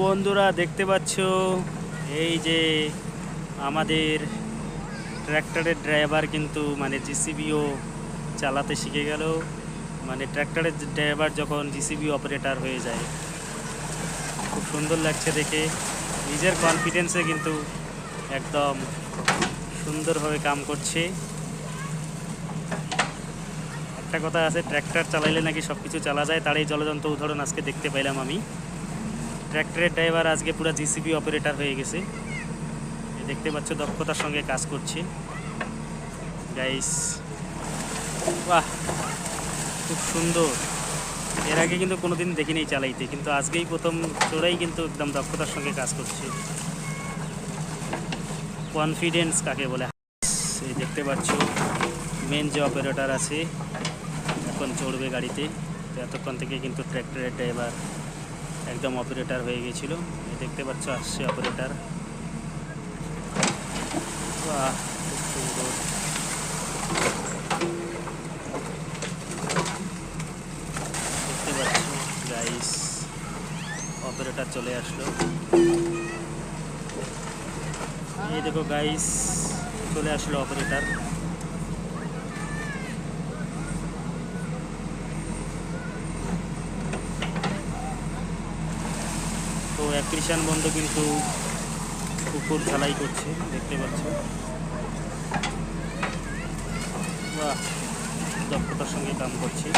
বন্ধুরা, দেখতে পাচ্ছ? এই যে আমাদের ট্র্যাক্টরের ড্রাইভার কিন্তু মানে জিসিবিও চালাতে শিখে গেল। মানে ট্র্যাক্টরের ড্রাইভার যখন জিসিবি অপারেটর হয়ে যায়, খুব সুন্দর লাগছে দেখে। নিজের কনফিডেন্সে কিন্তু একদম সুন্দরভাবে কাম করছে। একটা কথা আছে, ট্র্যাক্টর চালাইলে নাকি সব কিছু চালা যায়। তার এই জলযন্ত্র উদাহরণ আজকে দেখতে পাইলাম আমি। ট্র্যাক্টরের ড্রাইভার আজকে পুরো জিসিবি অপারেটর হয়ে গেছে। দেখতে পাচ্ছ, দক্ষতার সঙ্গে কাজ করছে। গাইস বাহ, খুব সুন্দর। এর আগে কিন্তু কোনোদিন দেখিনি চালাইতে, কিন্তু আজকেই প্রথম চোরাই কিন্তু একদম দক্ষতার সঙ্গে কাজ করছে। কনফিডেন্স কাকে বলে? এই দেখতে পাচ্ছ মেন যে অপারেটর আছে, এখন চড়বে গাড়িতে। এতক্ষণ থেকে কিন্তু ট্র্যাক্টরের ড্রাইভার একদম অপারেটর হয়ে গেছিল দেখতে পাচ্ছ, আসছে অপারেটর দেখতে পাচ্ছ গাইস অপারেটর চলে আসলো। এই দেখো গাইস চলে আসলো অপারেটর কৃষাণ বন্ধু কিন্তু পুকুর ঝালাই করছে দেখতে পাচ্ছ বাহ দক্ষতার সঙ্গে কাম করছে।